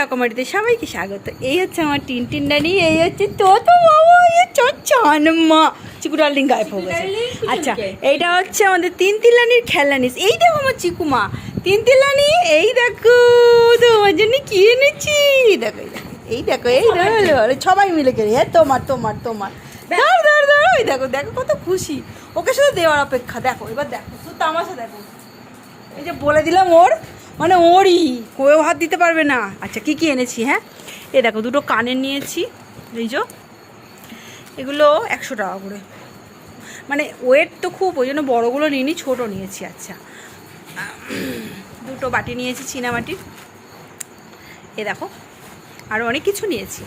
রকমারিতে সবাইকে স্বাগত। এই হচ্ছে আমার টিন টিন ডানি এই হচ্ছে তো তো বাবা এই চানমা চিকু ডার্লিং গায়ে গেছে। আচ্ছা এইটা হচ্ছে আমাদের তিন তিলানির খেলানিস এই দেখো আমার চিকুমা তিন তিলানি এই দেখো তোমার জন্য কি এনেছি? দেখো এই দেখো এই দেখো সবাই মিলে গেলে হ্যাঁ তোমার তোমার তোমার। ধর ধর ধর ওই দেখো দেখো কত খুশি। ওকে শুধু দেওয়ার অপেক্ষা। দেখো এবার দেখো শুধু তামাশা দেখো। এই যে বলে দিলাম ওর মানে ওরই, কেউ হাত দিতে পারবে না। আচ্ছা কি কি এনেছি হ্যাঁ? এ দেখো, দুটো কানের নিয়েছি, এই যে। এগুলো একশো টাকা করে। মানে ওয়েট তো খুব, ওই জন্য বড়োগুলো নিইনি, ছোটো নিয়েছি আচ্ছা। দুটো বাটি নিয়েছি চীনামাটির এ দেখো আরও অনেক কিছু নিয়েছি।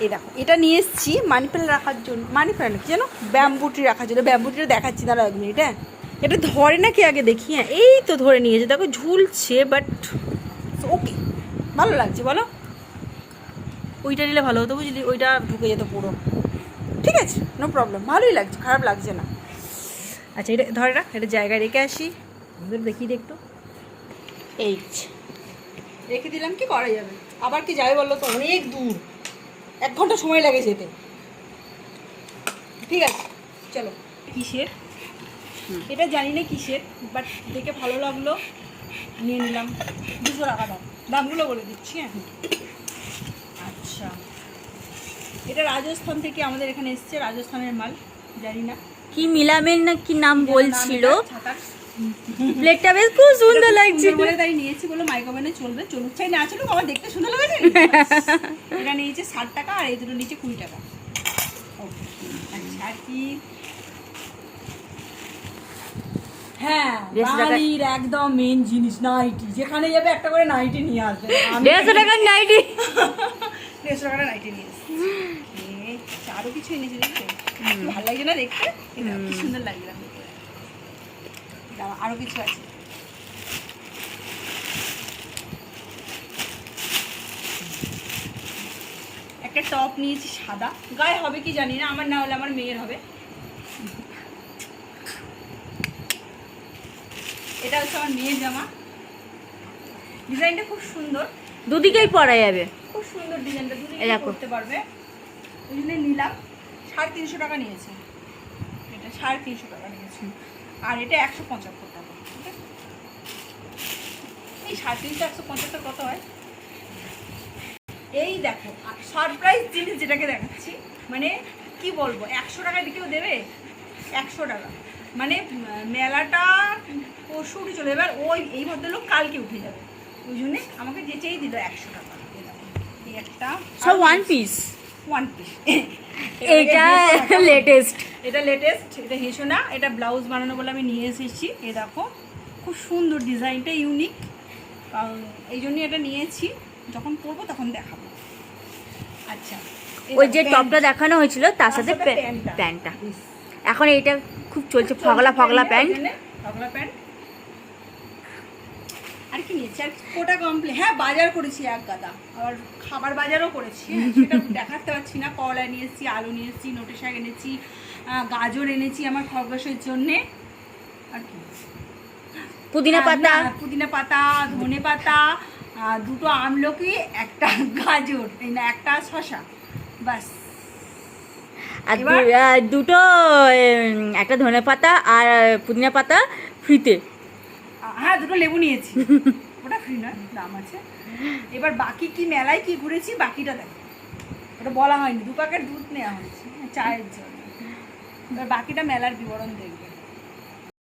এই দেখো, এটা নিয়ে এসেছি মানি রাখার জন্য মানি কি জানো? ব্যাম্বুটি রাখার জন্য, ব্যাম্বুটিটা দেখাচ্ছি দাঁড়া এক মিনিট হ্যাঁ? এটা ধরে নাকি আগে দেখি? হ্যাঁ এই তো ধরে নিয়েছে। দেখো, ঝুলছে বাট ওকে ভালো লাগছে, বলো? ওইটা নিলে ভালো হতো বুঝলি, ওইটা ঢুকে যেত পুরো। ঠিক আছে নো প্রবলেম ভালোই লাগছে, খারাপ লাগছে না। আচ্ছা এটা ধরে রাখ, এটা জায়গায় রেখে আসি। ওদের দেখি একটু। এই রেখে দিলাম কি, করা যাবে? আবার কি যাবে বলল তো, অনেক দূর। এক ঘণ্টা সময় লাগে যেতে। ঠিক আছে, চলো। কিসের? এটা জানি না কিসের বাট দেখে ভালো লাগল। নিয়ে নিলাম। দুশো টাকা দাম দামগুলো বলে দিচ্ছি হ্যাঁ। আচ্ছা। এটা রাজস্থান থেকে আমাদের এখানে এসছে রাজস্থানের মাল। জানি না। কি মিলামের না কি নাম বলছিল? প্লেটটা বেশ খুব সুন্দর বলে তাই নিয়েছি বলে মাইক্রোওভেনে চলবে চলুক। চাই না চলুক আমার দেখতে সুন্দর লাগে এটা নিয়েছে ষাট টাকা আর এই দুটো নিচে কুড়ি টাকা। আচ্ছা আর কি? হ্যাঁ বাঙালির একদম মেন জিনিস নাইটি যেখানে যাবে একটা করে নাইটি নিয়ে আসবে। আমি দেড়শো টাকার নাইটি দেড়শো টাকার নাইটি নিয়ে এসেছি। এই, আচ্ছা, কিছু এনেছি ভালো না দেখতে? কি সুন্দর কিছু আছে। একটা টপ নিয়েছি সাদা। গায়ে হবে কি জানি না আমার না হলে আমার মেয়ের হবে। এটা হচ্ছে আমার মেয়ের জামা। ডিজাইনটা খুব সুন্দর। দুদিকেই পরা যাবে। খুব সুন্দর ডিজাইনটা দুদিকে করতে পারবে। ওই জন্য নিলাম। সাড়ে তিনশো টাকা নিয়েছে। এটা সাড়ে তিনশো টাকা নিয়েছে। আর এটা একশো পঁচাত্তর টাকা ঠিক আছে? এই সাড়ে তিনশো একশো পঁচাত্তর কত হয়? এই দেখো সারপ্রাইজ জিনিস যেটাকে দেখাচ্ছি। মানে কি বলব একশো টাকা দিকেও দেবে? একশো টাকা। মানে মেলাটা পরশু উঠে চলে এবার ওই এই ভদ্রলোক কালকে উঠে যাবে। ওই জন্যে আমাকে যেচেই দিল একশো টাকা। একটা সব ওয়ান পিস ওয়ান পিস এটা লেটেস্ট এটা লেটেস্ট এটা হেসো না। এটা ব্লাউজ বানানো বলে আমি নিয়ে এসেছি। এ দেখো খুব সুন্দর ডিজাইনটা ইউনিক কারণ এই জন্যই এটা নিয়েছি। যখন পরবো তখন দেখাবো। আচ্ছা ওই যে। টপটা দেখানো হয়েছিল তার সাথে। প্যান্টটা। এখন এইটা খুব চলছে ফগলা ফগলা প্যান্ট। ফগলা প্যান্ট। আর কি নিয়েছি? আর কোটা কমপ্লিট হ্যাঁ বাজার করেছি এক গাদা। আবার খাবার বাজারও করেছি হ্যাঁ, সেটা দেখাতে পারছি না। নিয়েছি আলু নিয়েছি নোটে শাক এনেছি গাজর এনেছি আমার খরগোশের জন্যে। আর কি? পুদিনা আর পাতা। না, পুদিনা পাতা ধনে পাতা দুটো আমলকি একটা গাজর এই না একটা শশা বাস আর দুটো একটা ধনে পাতা আর পুদিনা পাতা ফ্রিতে। হ্যাঁ দুটো লেবু নিয়েছি। ওটা ফ্রি নয় দাম আছে। এবার বাকি কি মেলায় কি ঘুরেছি বাকিটা দেখো। ওটা বলা হয়নি দু প্যাকেট দুধ নেওয়া হয়েছে হ্যাঁ, চায়ের জন্য। এবার বাকিটা মেলার বিবরণ দেখবে।